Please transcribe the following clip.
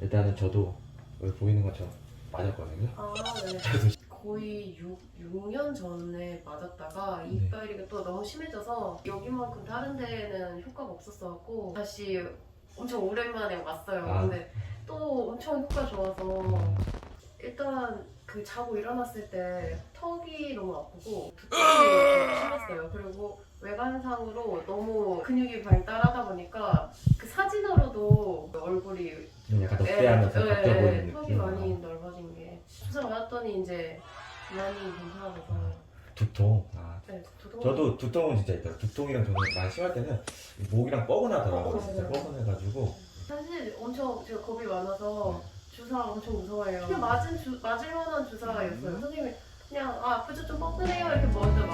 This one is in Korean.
일단은 저도 여기 보이는 것처럼 맞았거든요. 아, 네. 거의 6, 6년 전에 맞았다가 네. 이빨이 또 너무 심해져서 여기만큼 다른 데는 효과가 없었어갖고 다시 엄청 오랜만에 왔어요. 아. 근데 또 엄청 효과 좋아서 일단 그 자고 일어났을 때 턱이 너무 아프고 두통이 좀 심했어요. 그리고 외관상으로 너무 근육이 발달하다 보니까 그 사진으로도 얼굴이 좀 약간 넉대하면서 예, 바뀌어 예, 보이는 느낌. 턱이 많이 넓어진 게 주사 맞았더니 이제 많이 괜찮아져서 두통. 아, 네, 두통 저도 두통은 진짜 있어요. 두통이랑 저는 많이 심할 때는 목이랑 뻐근하더라고요. 어, 진짜. 뻐근해가지고. 사실 엄청 제가 겁이 많아서 주사 엄청 무서워해요. 그냥 맞은 주, 맞을 만한 주사였어요. 음. 선생님이 그냥 아 아프죠 좀 뻐근해요 이렇게 먼저